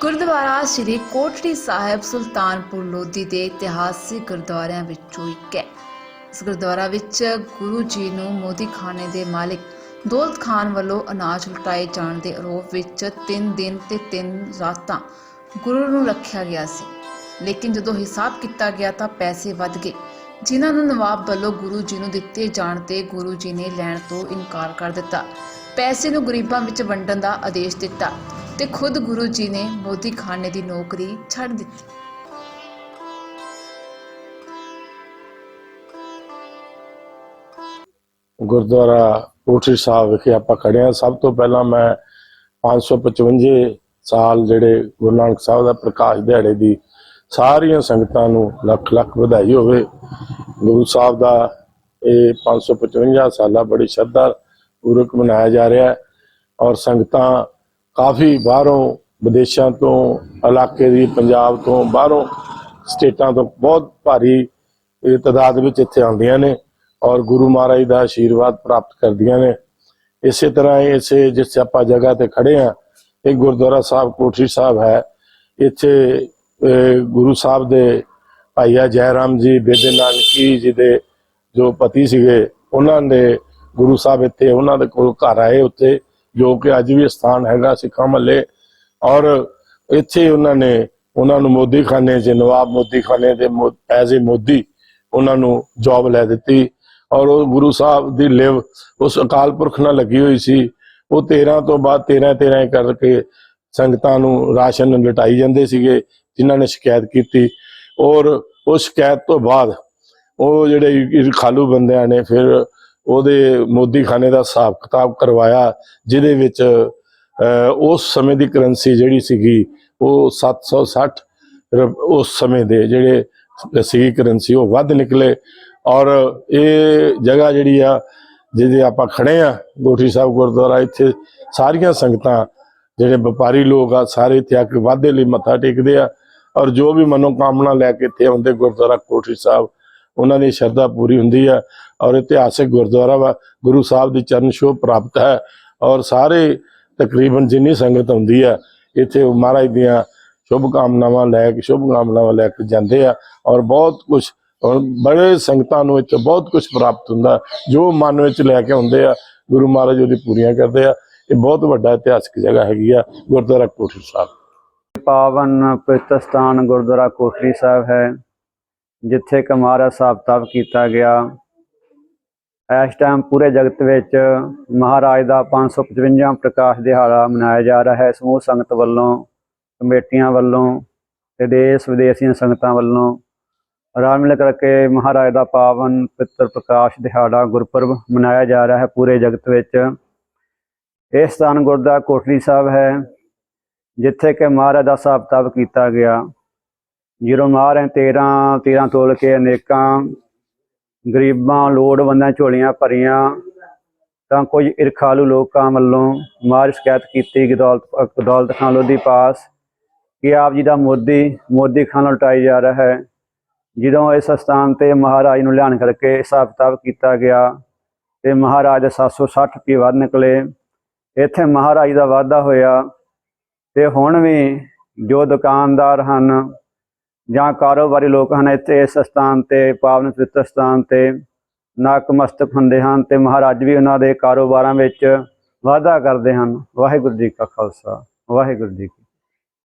ਗੁਰਦੁਆਰਾ ਸ੍ਰੀ ਕੋਟੜੀ ਸਾਹਿਬ ਸੁਲਤਾਨਪੁਰ ਲੋਧੀ ਦੇ ਇਤਿਹਾਸਿਕ ਗੁਰਦੁਆਰਿਆਂ ਵਿੱਚੋਂ ਇੱਕ ਹੈ। ਇਸ ਗੁਰਦੁਆਰਾ ਵਿੱਚ ਗੁਰੂ ਜੀ ਨੂੰ ਮੋਦੀ ਖਾਨੇ ਦੇ ਮਾਲਿਕ ਦੌਲਤ ਖਾਨ ਵੱਲੋਂ ਅਨਾਜ ਲੁਟਾਏ ਜਾਣ ਦੇ ਆਰੋਪ ਵਿੱਚ 3 ਦਿਨ ਤੇ 3 ਰਾਤਾਂ ਗੁਰੂ ਨੂੰ ਰੱਖਿਆ ਗਿਆ ਸੀ। ਲੇਕਿਨ ਜਦੋਂ ਹਿਸਾਬ ਕੀਤਾ ਗਿਆ ਤਾਂ ਪੈਸੇ ਵੱਧ ਗਏ, ਜਿਨ੍ਹਾਂ ਨੂੰ ਨਵਾਬ ਵੱਲੋਂ ਗੁਰੂ ਜੀ ਨੂੰ ਦਿੱਤੇ ਜਾਣ ਤੇ ਗੁਰੂ ਜੀ ਨੇ ਲੈਣ ਤੋਂ ਇਨਕਾਰ ਕਰ ਦਿੱਤਾ। ਪੈਸੇ ਨੂੰ ਗਰੀਬਾਂ ਵਿੱਚ ਵੰਡਣ ਦਾ ਆਦੇਸ਼ ਦਿੱਤਾ। ਤੇ ਖੁਦ ਗੁਰੂ ਜੀ ਨੇ ਮੋਦੀ ਖਾਨੇ ਦੀ ਨੌਕਰੀ ਛੱਡ ਦਿੱਤੀ। ਗੁਰਦੁਆਰਾ ਕੋਠੀ ਸਾਹਿਬ ਵਿਖੇ ਆਪਾਂ ਖੜੇ ਹਾਂ। ਸਭ ਤੋਂ ਪਹਿਲਾਂ ਮੈਂ 555 ਸਾਲ ਜਿਹੜੇ ਗੁਰੂ ਨਾਨਕ ਸਾਹਿਬ ਦਾ ਪ੍ਰਕਾਸ਼ ਦਿਹਾੜੇ ਦੀ ਸਾਰੀਆਂ ਸੰਗਤਾਂ ਨੂੰ ਲੱਖ ਲੱਖ ਵਧਾਈ ਹੋਵੇ। ਗੁਰੂ ਸਾਹਿਬ ਦਾ ਇਹ 555 ਸਾਲਾ ਬੜੀ ਸ਼ਰਧਾ ਪੂਰਵਕ ਮਨਾਇਆ ਜਾ ਰਿਹਾ ਹੈ ਔਰ ਸੰਗਤਾਂ ਕਾਫੀ ਬਾਹਰੋਂ, ਵਿਦੇਸ਼ਾਂ ਤੋਂ, ਇਲਾਕੇ ਦੀ ਪੰਜਾਬ ਤੋਂ, ਬਾਹਰੋਂ ਸਟੇਟਾਂ ਤੋਂ ਬਹੁਤ ਭਾਰੀ ਇਹ ਤਾਦਾਦ ਵਿੱਚ ਇੱਥੇ ਆਉਂਦੀਆਂ ਨੇ ਔਰ ਗੁਰੂ ਮਹਾਰਾਜ ਦਾ ਆਸ਼ੀਰਵਾਦ ਪ੍ਰਾਪਤ ਕਰਦੀਆਂ ਨੇ। ਇਸੇ ਤਰ੍ਹਾਂ ਇਸੇ ਜਿਸ ਆਪਾਂ ਜਗ੍ਹਾ ਤੇ ਖੜੇ ਆ ਇਹ ਗੁਰਦੁਆਰਾ ਸਾਹਿਬ, ਕੋਠੀ ਸਾਹਿਬ ਹੈ। ਇੱਥੇ ਗੁਰੂ ਸਾਹਿਬ ਦੇ ਭਾਈਆ ਜੈ ਰਾਮ ਜੀ, ਬੇਦੇ ਨਾਨਕੀ ਜੀ ਦੇ ਜੋ ਪਤੀ ਸੀਗੇ, ਉਹਨਾਂ ਦੇ ਗੁਰੂ ਸਾਹਿਬ ਇੱਥੇ, ਉਹਨਾਂ ਦੇ ਕੋਲ ਘਰ ਆਏ ਉੱਥੇ। ਜੋ ਕਿ ਅੱਜ ਵੀ ਸਥਾਨ ਹੈਗਾ ਸਿੱਖਾਂ ਮੱਲੇ ਔਰ ਇੱਥੇ ਉਹਨਾਂ ਨੇ, ਉਹਨਾਂ ਨੂੰ ਮੋਦੀ ਖਾਨੇ 'ਚ ਨਵਾਬ ਮੋਦੀ ਖਾਨੇ ਦੇ ਐਜ਼ ਏ ਮੋਦੀ, ਉਹਨਾਂ ਨੂੰ ਜੌਬ ਲੈ ਦਿੱਤੀ। ਔਰ ਉਹ ਗੁਰੂ ਸਾਹਿਬ ਦੀ ਲਿਵ, ਉਸ ਅਕਾਲ ਪੁਰਖ ਨਾਲ ਲੱਗੀ ਹੋਈ ਸੀ। ਉਹ 13 ਤੋਂ ਬਾਅਦ 13 13 ਕਰਕੇ ਸੰਗਤਾਂ ਨੂੰ ਰਾਸ਼ਨ ਲਟਾਈ ਜਾਂਦੇ ਸੀਗੇ, ਜਿਨ੍ਹਾਂ ਨੇ ਸ਼ਿਕਾਇਤ ਕੀਤੀ। ਔਰ ਉਸ ਸ਼ਿਕਾਇਤ ਤੋਂ ਬਾਅਦ ਉਹ ਜਿਹੜੇ ਖਾਲੂ ਬੰਦਿਆਂ ਨੇ ਫਿਰ ਉਹਦੇ ਮੋਦੀ ਖਾਨੇ ਦਾ ਹਿਸਾਬ ਕਿਤਾਬ ਕਰਵਾਇਆ, ਜਿਹਦੇ ਵਿੱਚ ਉਸ ਸਮੇਂ ਦੀ ਕਰੰਸੀ ਜਿਹੜੀ ਸੀਗੀ, ਉਹ 760 ਰੁਪ- ਉਸ ਸਮੇਂ ਦੇ ਜਿਹੜੇ ਸੀਗੀ ਕਰੰਸੀ, ਉਹ ਵੱਧ ਨਿਕਲੇ। ਔਰ ਇਹ ਜਗ੍ਹਾ ਜਿਹੜੀ ਆ, ਜਿਹਦੇ ਆਪਾਂ ਖੜੇ ਆ, ਗੋਠੀ ਸਾਹਿਬ ਗੁਰਦੁਆਰਾ, ਇੱਥੇ ਸਾਰੀਆਂ ਸੰਗਤਾਂ, ਜਿਹੜੇ ਵਪਾਰੀ ਲੋਕ ਆ, ਸਾਰੇ ਇੱਥੇ ਆ ਕੇ ਵਾਧੇ ਲਈ ਮੱਥਾ ਟੇਕਦੇ ਆ। ਔਰ ਜੋ ਵੀ ਮਨੋਕਾਮਨਾ ਲੈ ਕੇ ਇੱਥੇ ਆਉਂਦੇ ਗੁਰਦੁਆਰਾ ਕੋਠੀ ਸਾਹਿਬ ਉਹਨਾਂ ਦੀ ਸ਼ਰਧਾ ਪੂਰੀ ਹੁੰਦੀ ਹੈ ਔਰ ਇਤਿਹਾਸਿਕ ਗੁਰਦੁਆਰਾ ਵਾ, ਗੁਰੂ ਸਾਹਿਬ ਦੀ ਚਰਨ ਛੋਹ ਪ੍ਰਾਪਤ ਹੈ ਔਰ ਸਾਰੇ ਤਕਰੀਬਨ ਜਿੰਨੀ ਸੰਗਤ ਹੁੰਦੀ ਹੈ, ਇੱਥੇ ਉਹ ਮਹਾਰਾਜ ਦੀਆਂ ਸ਼ੁਭ ਕਾਮਨਾਵਾਂ ਲੈ ਕੇ, ਸ਼ੁਭ ਕਾਮਨਾਵਾਂ ਲੈ ਕੇ ਜਾਂਦੇ ਆ ਔਰ ਬਹੁਤ ਕੁਝ ਔਰ ਬੜੇ ਸੰਗਤਾਂ ਨੂੰ ਇੱਥੇ ਬਹੁਤ ਕੁਝ ਪ੍ਰਾਪਤ ਹੁੰਦਾ, ਜੋ ਮਨ ਵਿੱਚ ਲੈ ਕੇ ਆਉਂਦੇ ਆ, ਗੁਰੂ ਮਹਾਰਾਜ ਉਹਦੀ ਪੂਰੀਆਂ ਕਰਦੇ ਆ, ਇਹ ਬਹੁਤ ਵੱਡਾ ਇਤਿਹਾਸਕ ਜਗ੍ਹਾ ਹੈਗੀ ਆ, ਗੁਰਦੁਆਰਾ ਕੋਠੀ ਸਾਹਿਬ। ਪਾਵਨ ਪਵਿੱਤਰ ਸਥਾਨ ਗੁਰਦੁਆਰਾ ਕੋਠੜੀ ਸਾਹਿਬ ਹੈ। ਜਿੱਥੇ ਕਿ ਮਹਾਰਾਜ ਸਾਹਿਬ ਤਪ ਕੀਤਾ ਗਿਆ। ਇਸ ਟਾਈਮ ਪੂਰੇ ਜਗਤ ਵਿੱਚ ਮਹਾਰਾਜ ਦਾ 555 ਪ੍ਰਕਾਸ਼ ਦਿਹਾੜਾ ਮਨਾਇਆ ਜਾ ਰਿਹਾ ਹੈ। ਸਮੂਹ ਸੰਗਤ ਵੱਲੋਂ, ਕਮੇਟੀਆਂ ਵੱਲੋਂ ਤੇ ਦੇਸ਼ ਵਿਦੇਸ਼ ਦੀਆਂ ਸੰਗਤਾਂ ਵੱਲੋਂ ਰਾਮ ਮਿਲ ਕਰਕੇ ਮਹਾਰਾਜ ਦਾ ਪਾਵਨ ਪਵਿੱਤਰ ਪ੍ਰਕਾਸ਼ ਦਿਹਾੜਾ ਗੁਰਪੁਰਬ ਮਨਾਇਆ ਜਾ ਰਿਹਾ ਹੈ ਪੂਰੇ ਜਗਤ ਵਿੱਚ। ਇਹ ਸਥਾਨ ਗੁਰਦੁਆਰਾ ਕੋਠੜੀ ਸਾਹਿਬ ਹੈ, ਜਿੱਥੇ ਕਿ ਮਹਾਰਾਜ ਦਾ ਹਿਸਾਬ ਕਿਤਾਬ ਕੀਤਾ ਗਿਆ। ਜਦੋਂ ਮਹਾਰਾਜ 13 13 ਤੋਲ ਕੇ ਅਨੇਕਾਂ ਗਰੀਬਾਂ, ਲੋੜਵੰਦਾਂ, ਝੋਲੀਆਂ ਭਰੀਆਂ, ਤਾਂ ਕੁਝ ਇਰਖਾਲੂ ਲੋਕਾਂ ਵੱਲੋਂ ਮਾਰ ਸ਼ਿਕਾਇਤ ਕੀਤੀ ਗਦੌਲਤ ਗਦੌਲਤ ਖਾਨ ਲੋਧੀ ਪਾਸ, ਕਿ ਆਪ ਜੀ ਦਾ ਮੋਦੀ ਮੋਦੀ ਖਾਨ ਨਾਲ ਲੁਟਾਈ ਜਾ ਰਿਹਾ ਹੈ। ਜਦੋਂ ਇਸ ਸਥਾਨ ਤੇ ਮਹਾਰਾਜ ਨੂੰ ਲਿਆਣ ਕਰਕੇ ਹਿਸਾਬ ਕਿਤਾਬ ਕੀਤਾ ਗਿਆ ਤੇ ਮਹਾਰਾਜ ਦੇ 760 ਰੁਪਏ ਵੱਧ ਨਿਕਲੇ, ਇੱਥੇ ਮਹਾਰਾਜ ਦਾ ਵਾਅਦਾ ਹੋਇਆ ਤੇ ਹੁਣ ਵੀ ਜੋ ਦੁਕਾਨਦਾਰ ਹਨ ਜਾਂ ਕਾਰੋਬਾਰੀ ਲੋਕ ਹਨ, ਇੱਥੇ ਇਸ ਸਥਾਨ ਤੇ, ਪਾਵਨ ਪਵਿੱਤਰ ਸਥਾਨ ਤੇ ਨਤਮਸਤਕ ਹੁੰਦੇ ਹਨ ਤੇ ਮਹਾਰਾਜ ਵੀ ਉਹਨਾਂ ਦੇ ਕਾਰੋਬਾਰਾਂ ਵਿੱਚ ਵਾਧਾ ਕਰਦੇ ਹਨ। ਵਾਹਿਗੁਰੂ ਜੀ ਕਾ ਖਾਲਸਾ, ਵਾਹਿਗੁਰੂ ਜੀ ਕੀ